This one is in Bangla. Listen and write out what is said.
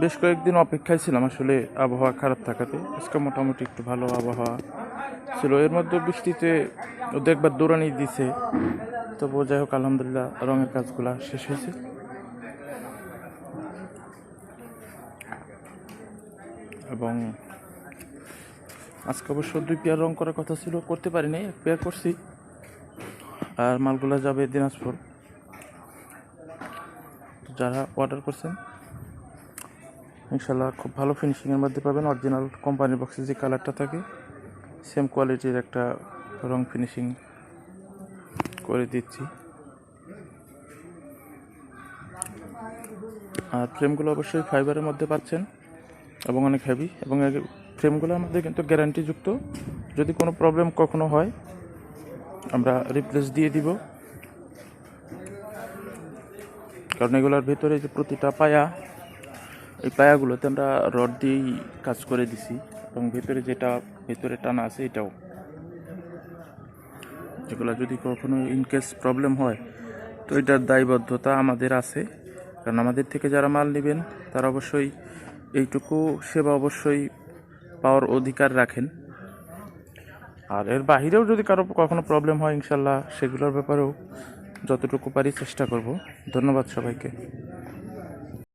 বেশ কয়েকদিন অপেক্ষায় ছিলাম, আসলে আবহাওয়া খারাপ থাকাতে। আজকে মোটামুটি একটু ভালো আবহাওয়া ছিল। এর মধ্যে বৃষ্টিতে ওদের একবার দৌড়ানি দিছে। তবু যাই হোক, আলহামদুলিল্লাহ রঙের কাজগুলা শেষ হয়েছে। এবং আজকে অবশ্য দুই পেয়ার রং করার কথা ছিল, করতে পারিনি, এক পেয়ার করছি। আর মালগুলা যাবে দিনাজপুর। যারা অর্ডার করছেন ইনশাল্লাহ খুব ভালো ফিনিশিংয়ের মধ্যে পাবেন। অরিজিনাল কোম্পানির বক্সে যে কালারটা থাকে সেম কোয়ালিটির একটা রং ফিনিশিং করে দিচ্ছি। আর ফ্রেমগুলো অবশ্যই ফাইবারের মধ্যে পাচ্ছেন, এবং অনেক হেভি এবং এর ফ্রেমগুলো আমাদের কিন্তু গ্যারান্টিযুক্ত যদি কোনো প্রবলেম কখনো হয়, আমরা রিপ্লেস দিয়ে দিব। কারণ এগুলোর ভেতরে যে প্রতিটা পায়া এই পায়াগুলোতে আমরা রড দিয়েই কাজ করে দিছি এবং ভেতরে যেটা ভেতরে টানা আছে এটাও। এগুলো যদি কখনো ইনকেস প্রবলেম হয়, তো এটার দায়বদ্ধতা আমাদের আছে। কারণ আমাদের থেকে যারা মাল নেবেন, তারা অবশ্যই এইটুকু সেবা অবশ্যই পাওয়ার অধিকার রাখেন। আর এর বাহিরেও যদি কারও কখনো প্রবলেম হয়, ইনশাল্লাহ সেগুলোর ব্যাপারেও যতটুকু পারি চেষ্টা করব। ধন্যবাদ সবাইকে।